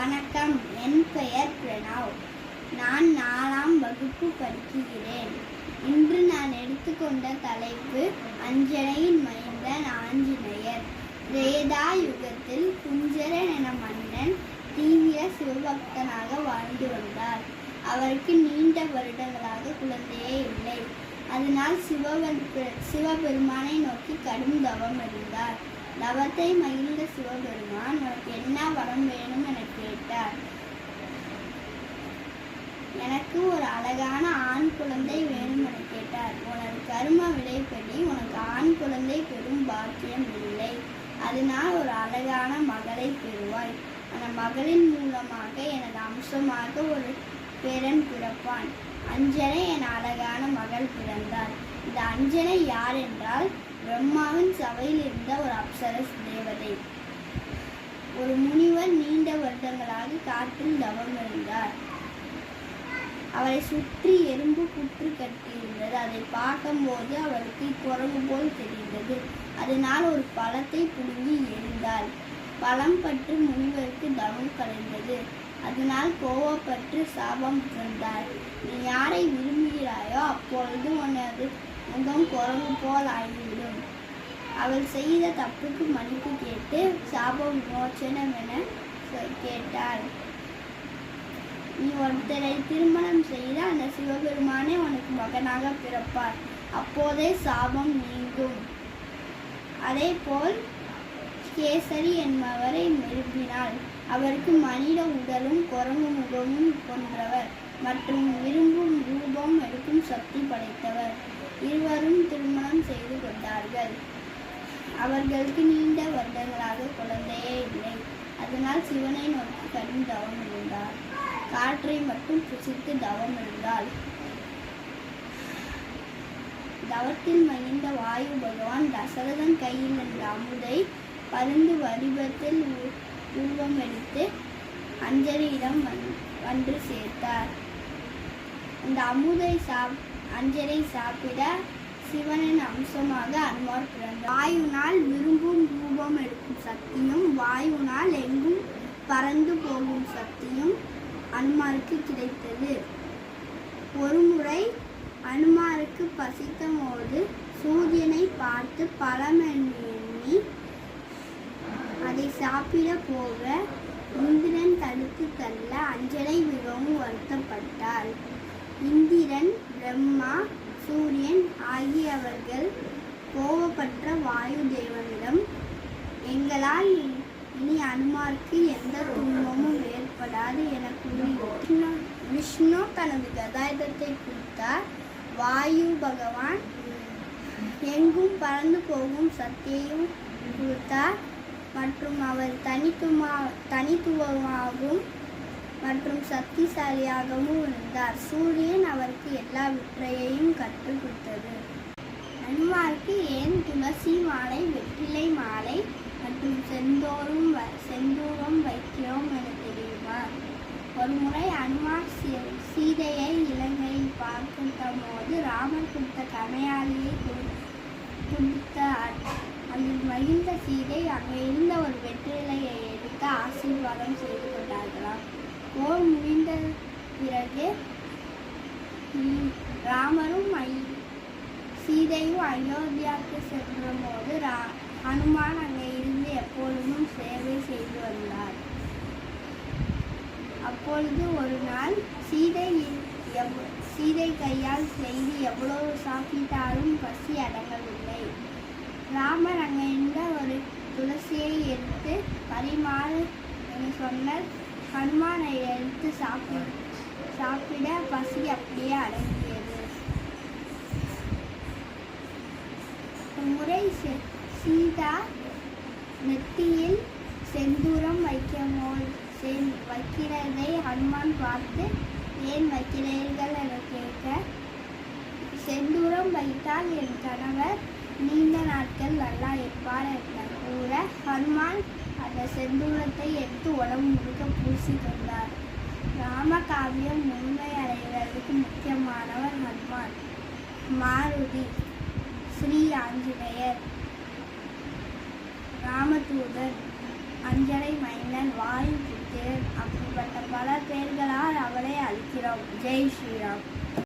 வணக்கம். என் பெயர் பிரணவ். நான் நாலாம் வகுப்பு படிக்கிறேன். இன்று நான் எடுத்துக்கொண்ட தலைப்பு அஞ்சனையின் மைந்தன் ஆஞ்சநேயர் ரேதா யுகத்தில் குஞ்சரன் என மன்னன் தீவிர சிவபக்தனாக வாழ்ந்து வந்தார். அவருக்கு நீண்ட வருடங்களாக குழந்தையே இல்லை. அதனால் சிவபெரு சிவபெருமானை நோக்கி கடும் தவம் இருந்தார். தவத்தை மகிழ்ந்த சிவபெருமான் உனக்கு என்ன வரம் வேணும் என கேட்டார் எனக்கு ஒரு அழகான ஆண் குழந்தை வேணும் என கேட்டார். உனது கரும விலைப்படி உனக்கு ஆண் குழந்தை பெறும் பாக்கியம் இல்லை. அதனால் ஒரு அழகான மகளை பெறுவாய். அந்த மகளின் மூலமாக எனது அம்சமாக ஒரு பேரன் பிறப்பான். அஞ்சனை என அழகான மகள் பிறந்தார். இந்த அஞ்சனை யார் என்றால் பிரம்மாவின் சபையில் இருந்த ஒரு அப்சரஸ் தேவதை. ஒரு முனிவர் நீண்ட வருடங்களாக காட்டில் தவம் இருந்தார். அவளை சுற்றி எறும்பு புற்று கட்டியிருந்தது. அதை பார்க்கும்போது அவளுக்கு குரங்கு போல் தெரிந்தது. அதனால் ஒரு பழத்தை புடுங்கி எரிந்தாள் பழம் பற்று முனிவருக்கு தவம் கலைந்தது. அதனால் கோவப்பட்டு சாபம் தந்தார் நீ யாரை விரும்புகிறாயோ அப்பொழுது உனது முகம் குரங்கு போல் ஆகிவிடும். அவள் செய்த தப்புக்கு மன்னிப்பு கேட்டு சாப விமோச்சனம் என சொ- கேட்டாள். நீ ஒருத்தரை திருமணம் செய்த அந்த சிவபெருமானே உனக்கு மகனாக பிறப்பார். அப்போதே சாபம் நீங்கும். அதேபோல் கேசரி என்பவரை விரும்பினாள். அவருக்கு மனித உடலும் குரங்கு முகமும் கொன்றவர் மற்றும் விரும்பும் ரூபம் எடுக்கும் சக்தி படைத்தவர். இருவரும் திருமணம் செய்து கொண்டார்கள். அவர்களுக்கு நீண்ட வருடங்களாக குழந்தையே இல்லை. அதனால் சிவனை நோக்கி கடும் தவம் இருந்தார். காற்றை மட்டும் புசித்து தவம் இருந்தாள் தவத்தில் மகிழ்ந்த வாயு பகவான் தசரதன் கையில் இருந்த அமுதை பருந்து வடிவத்தில் உருவம் எடுத்து அஞ்சலியிடம் வந்து சேர்த்தார். அந்த அமுதை சாப் அஞ்சலை சாப்பிட சிவனின் அம்சமாக அன்பார் பிறந்தார். வாயுனால் விரும்பும் ரூபம் எடுக்கும் சக்தியும் வாயுனால் எங்கும் பறந்து போகும் சக்தியும் அனுமாருக்கு கிடைத்தது. ஒருமுறை அனுமாருக்கு பசித்த போது சூரியனை பார்த்து பழம் எண்ணி அதை சாப்பிட போக இந்திரன் தடுத்து தள்ள அஞ்சலை மிகவும் வருத்தப்பட்டார் இந்திரன் பிரம்மா சூரியன் ஆகியவர்கள் கோபப்பட்ட வாயு தேவனிடம் எங்களால் இனி அனுமாருக்கு எந்த துன்பமும் ஏற்படாது என கூறினார் விஷ்ணு தனது கதாயுதத்தை கொடுத்தார். வாயு பகவான் எங்கும் பறந்து போகும் சக்தியையும் கொடுத்தார். மற்றும் அவர் தனித்துவமா தனித்துவமாகவும் மற்றும் சக்திசாலியாகவும் இருந்தார். சூரியன் அவருக்கு எல்லா விற்றையையும் கற்றுக் கொடுத்தது. அனுமாருக்கு ஏன் துளசி மாலை வெற்றிலை மாலை மற்றும் செந்தோறும் வ- செந்தூரம் வைக்கிறோம் ஒரு முறை அனுமார் சீதையை இலங்கையில் பார்க்கின்ற போது ராமன் கொடுத்த கமையாளியை துடித்த அதில் மகிழ்ந்த சீதை அங்கே இருந்த ஒரு வெற்றிலையை எடுத்து ஆசீர்வாதம் செய்து கொண்டார்களாம். போர் முடிந்த பிறகு ராமரும் சீதையும் அயோத்தியாவுக்கு சென்றபோது ரா ஹனுமான் அங்கே இருந்து எப்பொழுதும் சேவை செய்து அப்பொழுது ஒரு நாள் சீதை சீதை கையால் செய்து எவ்வளவு சாப்பிட்டாலும் பசி அடங்கவில்லை. ராமர் அங்கிருந்த ஒரு துளசியை எடுத்து பரிமாறு என்று சொன்ன ஹனுமானை எடுத்து சாப்பிடு சாப்பிட பசி அப்படியே அடங்கியது. முறை சீதா நெத்தியில் செந்தூரம் வைக்கமோ போது வைக்கிறதை ஹனுமான் பார்த்து ஏன் வைக்கிறீர்கள்? என கேட்க செந்தூரம் வைத்தால் என் கணவர் நீண்ட நாட்கள் நல்லா இருப்பார் என்ற கூற ஹனுமான் அந்த செந்தூரத்தை எடுத்து உடம்பு முழுக்க பூசி கொண்டார். ராமகாவியம் முழுமை அடைவதற்கு முக்கியமானவர் ஹனுமான். மாருதி ஸ்ரீ ஆஞ்சநேயர். ராமதூதன். அஞ்சலை மைந்தன் வாயு புத்திரன் அப்படிப்பட்ட பல பெயர்களால் அவளை அழிக்கிறோம். ஜெய் ஸ்ரீராம்.